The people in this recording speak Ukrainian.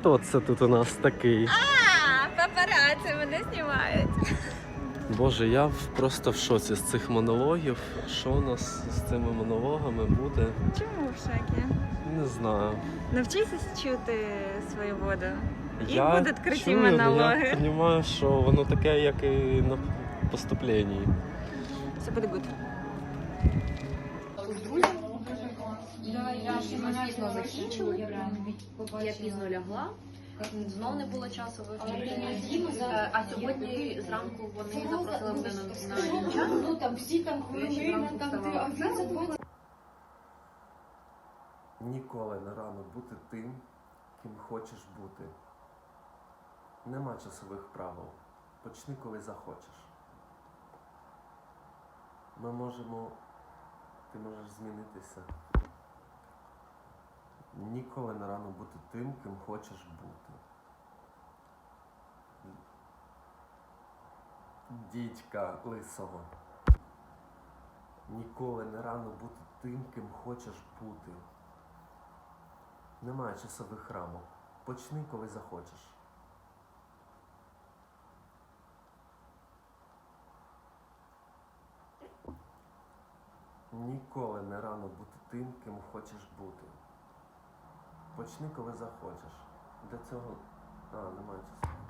хто це тут у нас такий? А, папараці мене знімають. Боже, я просто в шоці з цих монологів. Що у нас з цими монологами буде? Чому в шокі? Не знаю. Навчися чути свою воду. І я будуть круті чую, монологи. Я розумію, що воно таке, як і на поступленні. Все буде гуд. Я пізно закінчила, я пізно лягла. Знов не було часу вивчити. Е, А сьогодні зранку вони запросили мене на. Ну там всі там хвилини, там ти вставала. а це двоє. Ніколи не рано бути тим, ким хочеш бути. Нема часових правил. Почни, коли захочеш. Ми можемо. Ти можеш змінитися. Ніколи не рано бути тим, ким хочеш бути. Дідька лисого. Ніколи не рано бути тим, ким хочеш бути. Немає часових рамок. Почни, коли захочеш. Ніколи не рано бути тим, ким хочеш бути. Почни, коли захочеш. Для цього. А, немає часу.